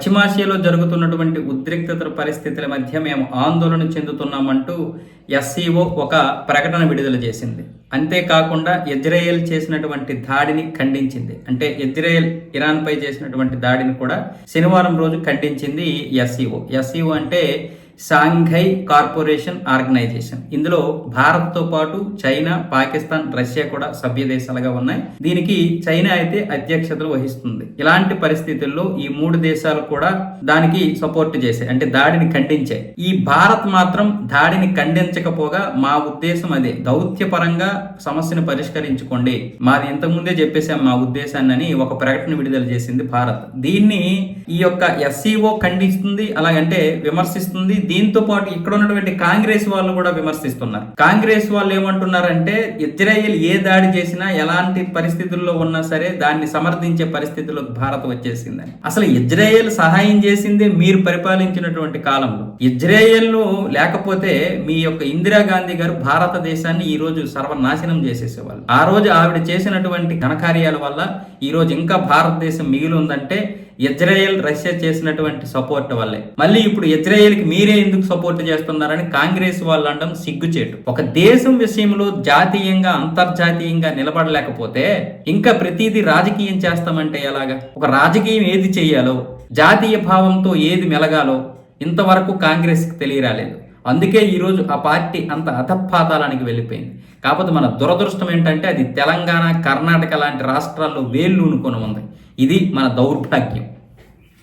పశ్చిమాసియాలో జరుగుతున్నటువంటి ఉద్రిక్తత పరిస్థితుల మధ్య మేము ఆందోళన చెందుతున్నామంటూ ఎస్సీఓ ఒక ప్రకటన విడుదల చేసింది. అంతేకాకుండా ఇజ్రాయెల్ చేసినటువంటి దాడిని ఖండించింది. అంటే ఇజ్రాయెల్ ఇరాన్పై చేసినటువంటి దాడిని కూడా శనివారం రోజు ఖండించింది ఎస్సీఓ. ఎస్సీఓ అంటే షాంఘై కార్పొరేషన్ ఆర్గనైజేషన్ ఇందులో భారత్తో పాటు చైనా పాకిస్తాన్ రష్యా కూడా సభ్య దేశాలుగా ఉన్నాయి. దీనికి చైనా అయితే అధ్యక్షతలు వహిస్తుంది. ఇలాంటి పరిస్థితుల్లో ఈ మూడు దేశాలు కూడా దానికి సపోర్ట్ చేశాయి. అంటే దాడిని ఖండించాయి. ఈ భారత్ మాత్రం దాడిని ఖండించకపోగా మా ఉద్దేశం అదే. దౌత్యపరంగా సమస్యను పరిష్కరించుకోండి. మాది ఇంతకుముందే చెప్పేసాం మా ఉద్దేశాన్ని అని ఒక ప్రకటన విడుదల చేసింది భారత్. దీన్ని ఈ యొక్క ఎస్సీఓ ఖండిస్తుంది అలాగంటే విమర్శిస్తుంది దీంతో పాటు ఇక్కడ ఉన్నటువంటి కాంగ్రెస్ వాళ్ళు కూడా విమర్శిస్తున్నారు. కాంగ్రెస్ వాళ్ళు ఏమంటున్నారంటే ఇజ్రాయెల్ ఏ దాడి చేసినా ఎలాంటి పరిస్థితుల్లో ఉన్నా సరే దాన్ని సమర్థించే పరిస్థితుల్లోకి భారత్ వచ్చేసిందని. అసలు ఇజ్రాయెల్ సహాయం చేసిందే మీరు పరిపాలించినటువంటి కాలంలో. ఇజ్రాయెల్ లేకపోతే మీ యొక్క ఇందిరాగాంధీ గారు భారతదేశాన్ని ఈ రోజు సర్వనాశనం చేసేసేవాళ్ళు. ఆ రోజు ఆవిడ చేసినటువంటి ఘనకార్యాల వల్ల ఈ రోజు ఇంకా భారతదేశం మిగిలి ఉందంటే ఇజ్రాయెల్ రష్యా చేసినటువంటి సపోర్ట్ వల్లే. మళ్ళీ ఇప్పుడు ఇజ్రాయెల్కి మీరే ఎందుకు సపోర్ట్ చేస్తున్నారని కాంగ్రెస్ వాళ్ళు అనడం సిగ్గుచేటు. ఒక దేశం విషయంలో జాతీయంగా అంతర్జాతీయంగా నిలబడలేకపోతే ఇంకా ప్రతిదీ రాజకీయం చేస్తామంటే ఎలాగా? ఒక రాజకీయం ఏది చేయాలో జాతీయ భావంతో ఏది మెలగాలో ఇంతవరకు కాంగ్రెస్కి తెలియరాలేదు. అందుకే ఈరోజు ఆ పార్టీ అంత అధపాతాలానికి వెళ్ళిపోయింది. కాకపోతే మన దురదృష్టం ఏంటంటే అది తెలంగాణ కర్ణాటక లాంటి రాష్ట్రాల్లో వేళ్ళు ఉంది. ఇది మన దౌర్భాగ్యం.